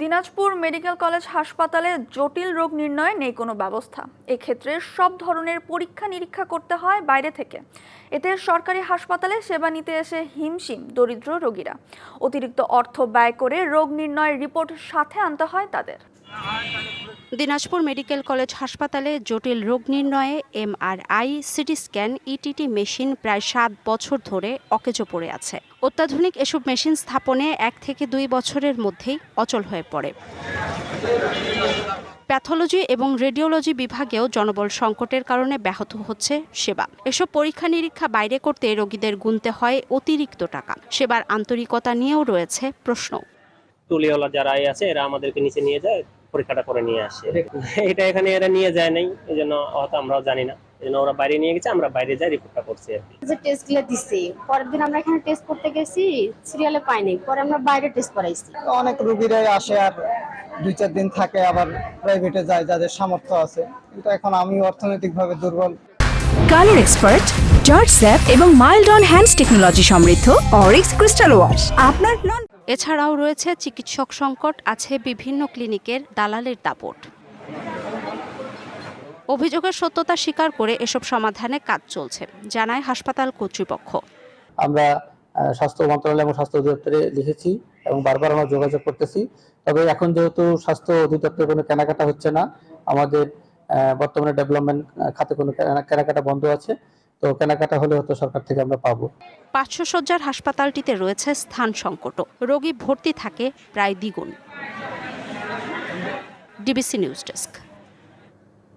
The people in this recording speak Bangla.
দিনাজপুর মেডিকেল কলেজ হাসপাতালে জটিল রোগ নির্ণয়ে নেই কোনো ব্যবস্থা। এক্ষেত্রে সব ধরনের পরীক্ষা নিরীক্ষা করতে হয় বাইরে থেকে। এতে সরকারি হাসপাতালে সেবা নিতে এসে হিমশিম দরিদ্র রোগীরা। অতিরিক্ত অর্থ ব্যয় করে রোগ নির্ণয়ের রিপোর্ট সাথে আনতে হয় তাদের। দিনাজপুর মেডিকেল কলেজ হাসপাতালে জটিল রোগ নির্ণয়ে MRI, CT scan, ETT machine প্রায় সাত বছর ধরে অকেজো পড়ে আছে। অত্যাধুনিক এসব মেশিন স্থাপনে এক থেকে দুই বছরের মধ্যেই অচল হয়ে পড়ে। প্যাথোলজি এবং রেডিওলজি বিভাগেও জনবল সংকটের কারণে ব্যাহত হচ্ছে সেবা। এসব পরীক্ষা নিরীক্ষা বাইরে করতে রোগীদের গুনতে হয় অতিরিক্ত টাকা। সেবার আন্তরিকতা নিয়েও রয়েছে প্রশ্ন। তুলিওয়ালা যারা আছে, এরা আমাদেরকে নিচে নিয়ে যায়। পরীক্ষাটা করে নিয়ে আসে। এটা এখানে এরা নিয়ে যায় নাই এই জন্য হয়তো আমরাও জানি না। এই জন্য ওরা বাইরে নিয়ে গেছে আমরা বাইরে যাই রিপোর্টটা করছি আর যে টেস্টগুলো দিছে পরের দিন আমরা এখানে টেস্ট করতে গেছি সিরিয়ালে পাইনি পরে আমরা বাইরে টেস্ট করাইছি। অনেক রুগীরাই আসে আর দুই চার দিন থাকে আবার প্রাইভেটে যায় যাদের সামর্থ্য আছে। কিন্তু এখন আমি অর্থনৈতিকভাবে দুর্বল। কালার এক্সপার্ট জর্জ স্যাপ এবং মাইল্ড অন হ্যান্ডস টেকনোলজি সমৃদ্ধ অরিক্স ক্রিস্টাল ওয়াশ আপনার নন এছাড়াও রয়েছে চিকিৎসক সংকট আছে বিভিন্ন ক্লিনিকের দালালের দাপট। অভিযোগের সত্যতা স্বীকার করে এসব সমাধানে কাজ চলছে জানায় হাসপাতাল কর্তৃপক্ষ। আমরা স্বাস্থ্য মন্ত্রণালয় এবং স্বাস্থ্য অধিদপ্তরে লিখেছি এবং বারবার আমরা যোগাযোগ করতেছি। তবে এখন যেহেতু স্বাস্থ্য অধিদপ্তরে কোনো কেনাকাটা হচ্ছে না আমাদের বর্তমানে ডেভেলপমেন্ট খাতে কোনো কেনাকাটা বন্ধ আছে। তো কেনাকাটা হলে হয়তো সরকার থেকে আমরা পাবো। পাঁচশো সজ্জার হাসপাতালটিতে রয়েছে স্থান সংকট রোগী ভর্তি থাকে প্রায় দ্বিগুণ। DBC news desk.